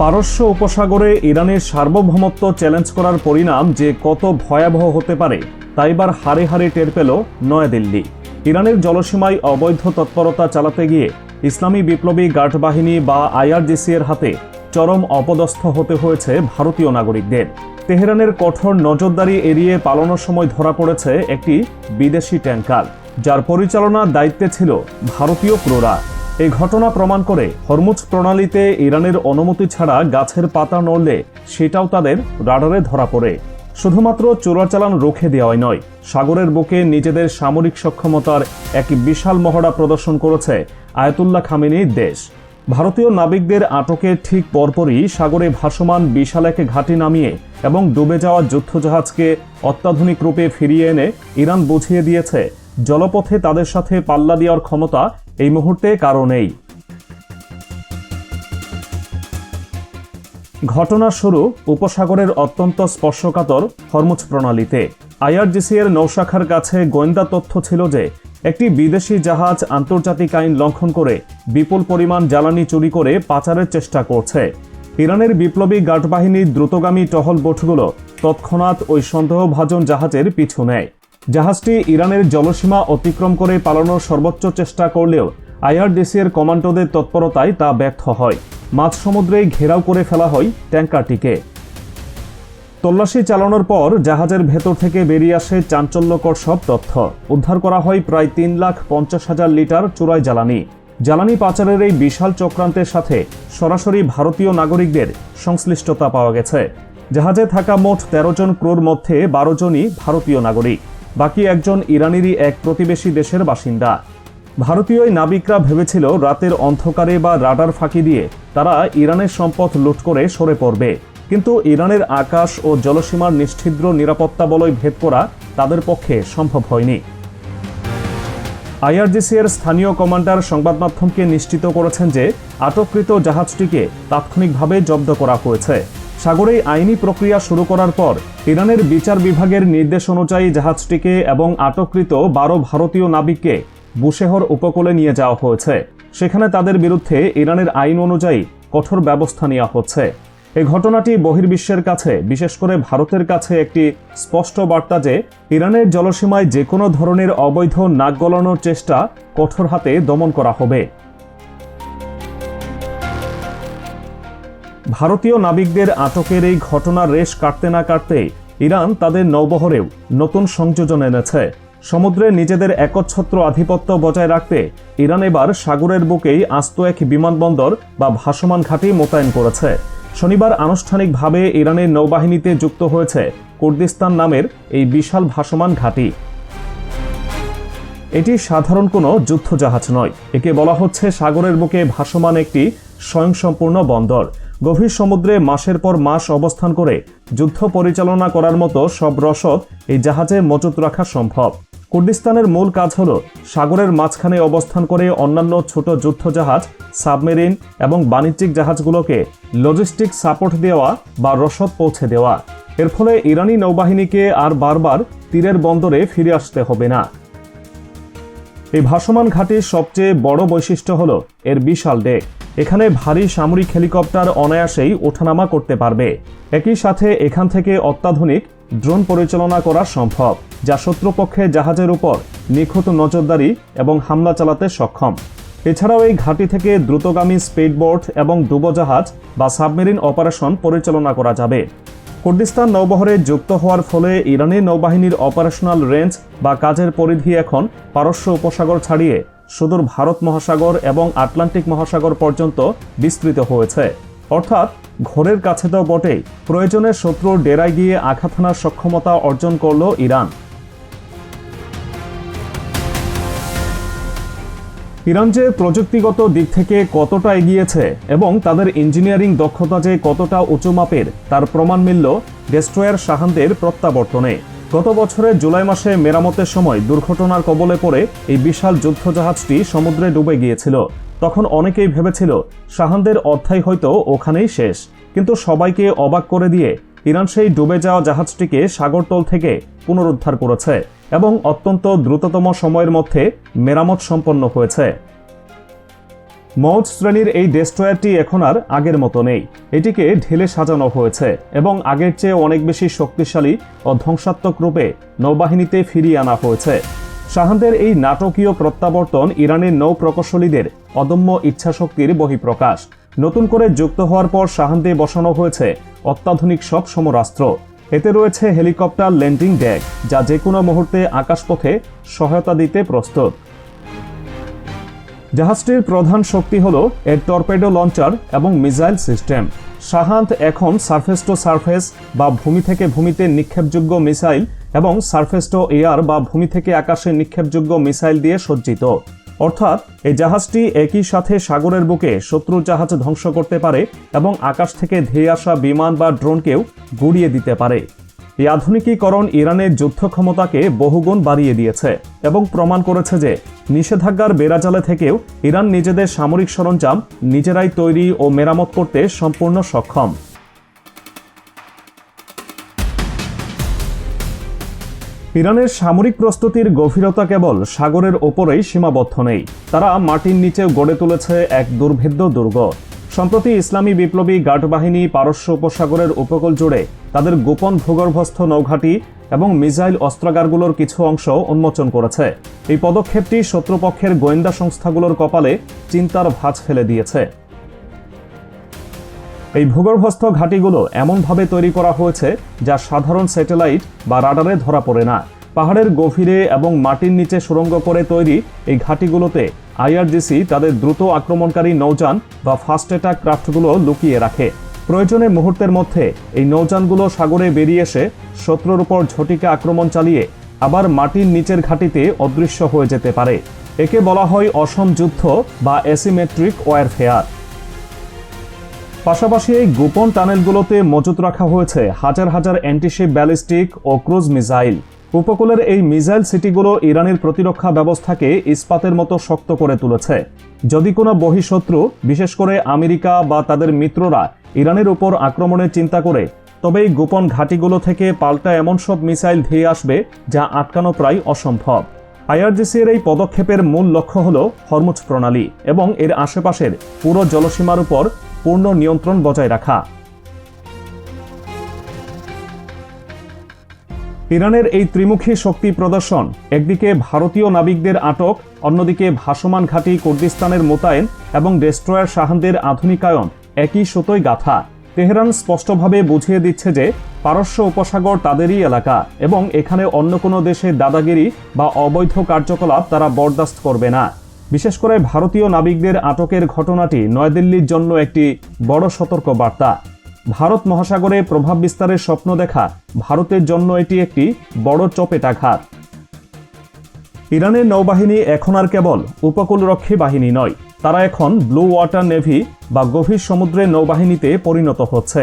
পারস্য উপসাগরে ইরানের সার্বভৌমত্ব চ্যালেঞ্জ করার পরিণাম যে কত ভয়াবহ হতে পারে, তা এবার হারে হারে টের পেল নয়াদিল্লি। ইরানের জলসীমায় অবৈধ তৎপরতা চালাতে গিয়ে ইসলামী বিপ্লবী গার্ড বাহিনী বা আইআরজিসি এর হাতে চরম অপদস্থ হতে হয়েছে ভারতীয় নাগরিকদের। তেহরানের কঠোর নজরদারি এড়িয়ে পালানোর সময় ধরা পড়েছে একটি বিদেশি ট্যাঙ্কার, যার পরিচালনার দায়িত্বে ছিল ভারতীয় ক্রোরা এই ঘটনা প্রমাণ করে হরমুজ প্রণালীতে ইরানের অনুমতি ছাড়া গাছের পাতা নড়লে সেটাও তাদের রাডারে ধরা পড়ে। শুধুমাত্র চোরাচালান রুখে দেওয়াই নয়, সাগরের বুকে নিজেদের সামরিক সক্ষমতার এক বিশাল মহড়া প্রদর্শন করেছে আয়তুল্লাহ খামেনির দেশ। ভারতীয় নাবিকদের আটকের ঠিক পরপরই সাগরে ভাসমান বিশাল এক ঘাঁটি নামিয়ে এবং ডুবে যাওয়া যুদ্ধজাহাজকে অত্যাধুনিক রূপে ফিরিয়ে এনে ইরান বুঝিয়ে দিয়েছে, জলপথে তাদের সাথে পাল্লা দেওয়ার ক্ষমতা এই মুহূর্তে কারও নেই। ঘটনা শুরু উপসাগরের অত্যন্ত স্পর্শকাতর হরমুজ প্রণালীতে। আইআরজিসি এর নৌশাখার কাছে গোয়েন্দা তথ্য ছিল যে, একটি বিদেশি জাহাজ আন্তর্জাতিক আইন লঙ্ঘন করে বিপুল পরিমাণ জ্বালানি চুরি করে পাচারের চেষ্টা করছে। ইরানের বিপ্লবী গার্ড বাহিনীর দ্রুতগামী টহল বোটগুলো তৎক্ষণাৎ ওই সন্দেহভাজন জাহাজের পিছু নেয়। জাহাজটি ইরানের জলসীমা অতিক্রম করে পালানোর সর্বোচ্চ চেষ্টা করলেও আইআরডিসি এর কমান্ডোদের তৎপরতায় তা ব্যর্থ হয়। মাঝ সমুদ্রেই ঘেরাও করে ফেলা হয় ট্যাঙ্কারটিকে। তল্লাশি চালানোর পর জাহাজের ভেতর থেকে বেরিয়ে আসে চাঞ্চল্যকর সব তথ্য। উদ্ধার করা হয় প্রায় তিন লাখ পঞ্চাশ হাজার লিটার চোরাই জ্বালানি। জ্বালানি পাচারের এই বিশাল চক্রান্তের সাথে সরাসরি ভারতীয় নাগরিকদের সংশ্লিষ্টতা পাওয়া গেছে। জাহাজে থাকা মোট তেরো জন ক্রোর মধ্যে বারো জনই ভারতীয় নাগরিক। বাকি একজন ইরানেরই এক প্রতিবেশী দেশের বাসিন্দা। ভারতীয় নাবিকরা ভেবেছিল রাতের অন্ধকারে বা রাডার ফাঁকি দিয়ে তারা ইরানের সম্পদ লুট করে সরে পড়বে। কিন্তু ইরানের আকাশ ও জলসীমার নিশ্ছিদ্র নিরাপত্তা বলয় ভেদ করা তাদের পক্ষে সম্ভব হয়নি। আইআরজিসি এর স্থানীয় কমান্ডার সংবাদ মাধ্যমকে নিশ্চিত করেছেন যে আটককৃত জাহাজটিকে তাৎক্ষণিকভাবে জব্দ করা হয়েছে। সাগরে আইনি প্রক্রিয়া শুরু করার পর ইরানের বিচার বিভাগের নির্দেশ অনুযায়ী জাহাজটিকে এবং আটককৃত বারো ভারতীয় নাবিককে বুশেহর উপকূলে নিয়ে যাওয়া হয়েছে। সেখানে তাদের বিরুদ্ধে ইরানের আইন অনুযায়ী কঠোর ব্যবস্থা নেওয়া হচ্ছে। এই ঘটনাটি বহির্বিশ্বের কাছে, বিশেষ করে ভারতের কাছে একটি স্পষ্ট বার্তা যে, ইরানের জলসীমায় যে কোনো ধরনের অবৈধ নাক গলানোর চেষ্টা কঠোর হাতে দমন করা হবে। ভারতীয় নাবিকদের আটকের এই ঘটনার রেশ কাটতে না কাটতে ইরান তাদের নৌবহরেও নতুন সংযোজন এনেছে। সমুদ্রে নিজেদের একচ্ছত্র আধিপত্য বজায় রাখতে ইরান এবার সাগরের বুকেই আস্ত এক বিমানবন্দর বা ভাসমান ঘাঁটি মোতায়েন করেছে। শনিবার আনুষ্ঠানিকভাবে ইরানের নৌবাহিনীতে যুক্ত হয়েছে কুর্দিস্তান নামের এই বিশাল ভাসমান ঘাঁটি। এটি সাধারণ কোনো যুদ্ধজাহাজ নয়। একে বলা হচ্ছে সাগরের বুকে ভাসমান একটি স্বয়ংসম্পূর্ণ বন্দর। গভীর সমুদ্রে মাসের পর মাস অবস্থান করে যুদ্ধ পরিচালনা করার মতো সব রসদ এই জাহাজে মজুত রাখা সম্ভব। কুর্দিস্তানের মূল কাজ হল সাগরের মাঝখানে অবস্থান করে অন্যান্য ছোট যুদ্ধজাহাজ, সাবমেরিন এবং বাণিজ্যিক জাহাজগুলোকে লজিস্টিক সাপোর্ট দেওয়া বা রসদ পৌঁছে দেওয়া। এর ফলে ইরানি নৌবাহিনীকে আর বারবার তীরের বন্দরে ফিরে আসতে হবে না। এই ভাসমান ঘাটির সবচেয়ে বড় বৈশিষ্ট্য হল এর বিশাল ডেক। এখানে ভারী সামরিক হেলিকপ্টার অনায়াসেই ওঠানামা করতে পারবে। একই সাথে এখান থেকে অত্যাধুনিক ড্রোন পরিচালনা করা সম্ভব, যা শত্রুপক্ষের জাহাজের উপর নিখুঁত নজরদারি এবং হামলা চালাতে সক্ষম। এছাড়াও এই ঘাঁটি থেকে দ্রুতগামী স্পিডবোট এবং ডুবোজাহাজ বা সাবমেরিন অপারেশন পরিচালনা করা যাবে। কুর্দিস্তান নৌবহরে যুক্ত হওয়ার ফলে ইরানি নৌবাহিনীর অপারেশনাল রেঞ্জ বা কাজের পরিধি এখন পারস্য উপসাগর ছাড়িয়ে সুদূর ভারত মহাসাগর এবং আটলান্টিক মহাসাগর পর্যন্ত বিস্তৃত হয়েছে। অর্থাৎ ঘোরের কাছে তো বটেই। প্রয়োজনে শত্রুর ডেরায় গিয়ে আঘাত হানার সক্ষমতা অর্জন করল ইরান। ইরান যে প্রযুক্তিগত দিক থেকে কতটা এগিয়েছে এবং তাদের ইঞ্জিনিয়ারিং দক্ষতা যে কতটা উঁচু মাপের, তার প্রমাণ মিলল ডেস্ট্রয়ার শাহানদের প্রত্যাবর্তনে। গত বছরের জুলাই মাসে মেরামতের সময় দুর্ঘটনার কবলে পড়ে এই বিশাল যুদ্ধজাহাজটি সমুদ্রে ডুবে গিয়েছিল। তখন অনেকেই ভেবেছিল, শাহানদের অধ্যায় হয়তো ওখানেই শেষ। কিন্তু সবাইকে অবাক করে দিয়ে ইরান সেই ডুবে যাওয়া জাহাজটিকে সাগরতল থেকে পুনরুদ্ধার করেছে এবং অত্যন্ত দ্রুততম সময়ের মধ্যে মেরামত সম্পন্ন হয়েছে। মৌজ শ্রেণির এই ডেস্ট্রয়ারটি এখন আর আগের মতো নেই। এটিকে ঢেলে সাজানো হয়েছে এবং আগের চেয়ে অনেক বেশি শক্তিশালী ও ধ্বংসাত্মক রূপে নৌবাহিনীতে ফিরিয়ে আনা হয়েছে। শাহানদের এই নাটকীয় প্রত্যাবর্তন ইরানের নৌ প্রকৌশলীদের অদম্য ইচ্ছাশক্তির বহিঃপ্রকাশ। নতুন করে যুক্ত হওয়ার পর শাহান্দে বসানো হয়েছে অত্যাধুনিক সব সমরাস্ত্র। এতে রয়েছে হেলিকপ্টার ল্যান্ডিং ড্যাগ, যা যে কোনো মুহূর্তে আকাশপথে সহায়তা দিতে প্রস্তুত। জাহাজটির প্রধান শক্তি হল এর টর্পেডো লঞ্চার এবং মিসাইল সিস্টেম। শাহান্ত এখন সারফেস টু সারফেস বা ভূমি থেকে ভূমিতে নিক্ষেপযোগ্য মিসাইল এবং সারফেস টু এয়ার বা ভূমি থেকে আকাশে নিক্ষেপযোগ্য মিসাইল দিয়ে সজ্জিত। অর্থাৎ, এই জাহাজটি একই সাথে সাগরের বুকে শত্রু জাহাজ ধ্বংস করতে পারে এবং আকাশ থেকে ধেয়ে আসা বিমান বা ড্রোনকেও গুড়িয়ে দিতে পারে। এই আধুনিকীকরণ ইরানের যুদ্ধ ক্ষমতাকে বহুগুণ বাড়িয়ে দিয়েছে এবং প্রমাণ করেছে যে নিষেধাজ্ঞার বেড়াজালে থেকেও ইরান নিজেদের সামরিক সরঞ্জাম নিজেরাই তৈরি ও মেরামত করতে সম্পূর্ণ সক্ষম। ইরানের সামরিক প্রস্তুতির গভীরতা কেবল সাগরের ওপরেই সীমাবদ্ধ নেই, তারা মাটির নিচেও গড়ে তুলেছে এক দুর্ভেদ্য দুর্গ। সম্প্রতি ইসলামী বিপ্লবী গার্ড বাহিনী পারস্য উপসাগরের উপকূল জুড়ে তাদের গোপন ভূগর্ভস্থ নৌঘাটি এবং মিসাইল অস্ত্রাগারগুলোর কিছু অংশ উন্মোচন করেছে। এই পদক্ষেপটি শত্রুপক্ষের গোয়েন্দা সংস্থাগুলোর কপালে চিন্তার ভাঁজ ফেলে দিয়েছে। এই ভূগর্ভস্থ ঘাঁটিগুলো এমনভাবে তৈরি করা হয়েছে যা সাধারণ স্যাটেলাইট বা রাডারে ধরা পড়ে না। পাহাড়ের গভীরে এবং মাটির নিচে সুড়ঙ্গ করে তৈরি এই ঘাঁটিগুলোতে আইআরজিসি তাদের দ্রুত আক্রমণকারী নৌযান বা ফাস্ট অ্যাটাক ক্রাফটগুলো লুকিয়ে রাখে। প্রয়োজনে মুহূর্তের মধ্যে এই নৌযানগুলো সাগরে বেরিয়ে এসে শত্রুর উপর ঝটিকা আক্রমণ চালিয়ে আবার মাটির নিচের ঘাঁটিতে অদৃশ্য হয়ে যেতে পারে। একে বলা হয় অসম যুদ্ধ বা অ্যাসিমেট্রিক ওয়ারফেয়ার। পাশাপাশি এই গোপন টানেলগুলোতে মজুত রাখা হয়েছে হাজার হাজার অ্যান্টিশিপ ব্যালিস্টিক ও ক্রুজ মিসাইল। উপকূলের এই মিসাইল সিটিগুলো ইরানের প্রতিরক্ষা ব্যবস্থাকে ইস্পাতের মতো শক্ত করে তুলেছে। যদি কোনো বহিঃশত্রু, বিশেষ করে আমেরিকা বা তাদের মিত্ররা, ইরানের উপর আক্রমণের চিন্তা করে, তবে এই গোপন ঘাঁটিগুলো থেকে পাল্টা এমন সব মিসাইল ধেয়ে আসবে যা আটকানো প্রায় অসম্ভব। আইআরজিসির এই পদক্ষেপের মূল লক্ষ্য হল হরমুজ প্রণালী এবং এর আশেপাশের পুরো জলসীমার উপর পূর্ণ নিয়ন্ত্রণ বজায় রাখা। ইরানের এই ত্রিমুখী শক্তি প্রদর্শন, একদিকে ভারতীয় নাবিকদের আটক, অন্যদিকে ভাসমান ঘাঁটি কুর্দিস্তানের মোতায়েন এবং ডেস্ট্রয়ার শাহানদের আধুনিকায়ন, একই সুতোই গাথা। তেহরান স্পষ্টভাবে বুঝিয়ে দিচ্ছে যে, পারস্য উপসাগর তাদেরই এলাকা এবং এখানে অন্য কোনো দেশের দাদাগিরি বা অবৈধ কার্যকলাপ তারা বরদাস্ত করবে না। বিশেষ করে ভারতীয় নাবিকদের আটকের ঘটনাটি নয়াদিল্লির জন্য একটি বড় সতর্ক বার্তা ভারত মহাসাগরে প্রভাব বিস্তারের স্বপ্ন দেখা ভারতের জন্য এটি একটি বড় চপেটাঘাত ইরানের নৌবাহিনী এখন আর কেবল উপকূলরক্ষী বাহিনী নয়, তারা এখন ব্লু ওয়াটার নেভি বা গভীর সমুদ্রের নৌবাহিনীতে পরিণত হচ্ছে।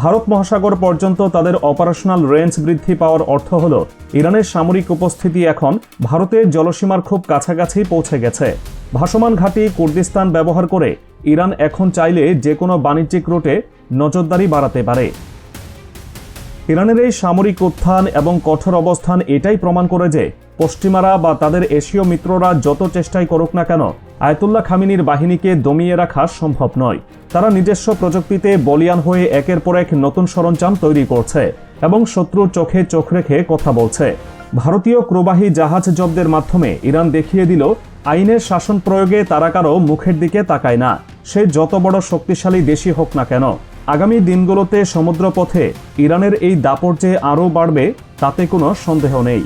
ভারত মহাসাগর পর্যন্ত তাদের অপারেশনাল রেঞ্জ বৃদ্ধি পাওয়ার অর্থ হল, ইরানের সামরিক উপস্থিতি এখন ভারতের জলসীমার খুব কাছাকাছি পৌঁছে গেছে। ভাসমান ঘাঁটি কুর্দিস্তান ব্যবহার করে ইরান এখন চাইলে যে কোনো বাণিজ্যিক রুটে নজরদারি বাড়াতে পারে। ইরানের এই সামরিক উত্থান এবং কঠোর অবস্থান এটাই প্রমাণ করে যে পশ্চিমারা বা তাদের এশীয় মিত্ররা যত চেষ্টাই করুক না কেন, আয়তুল্লাহ খামিনির বাহিনীকে দমিয়ে রাখা সম্ভব নয়। তারা নিজস্ব প্রযুক্তিতে বলিয়ান হয়ে একের পর এক নতুন সরঞ্জাম তৈরি করছে এবং শত্রুর চোখে চোখ রেখে কথা বলছে। ভারতীয় ক্রবাহী জাহাজ জব্দের মাধ্যমে ইরান দেখিয়ে দিল আইনের শাসন প্রয়োগে তারা কারও মুখের দিকে তাকায় না। সে যত বড় শক্তিশালী দেশই হোক না কেন, আগামী দিনগুলোতে সমুদ্রপথে ইরানের এই দাপট যে আরও বাড়বে, তাতে কোনো সন্দেহ নেই।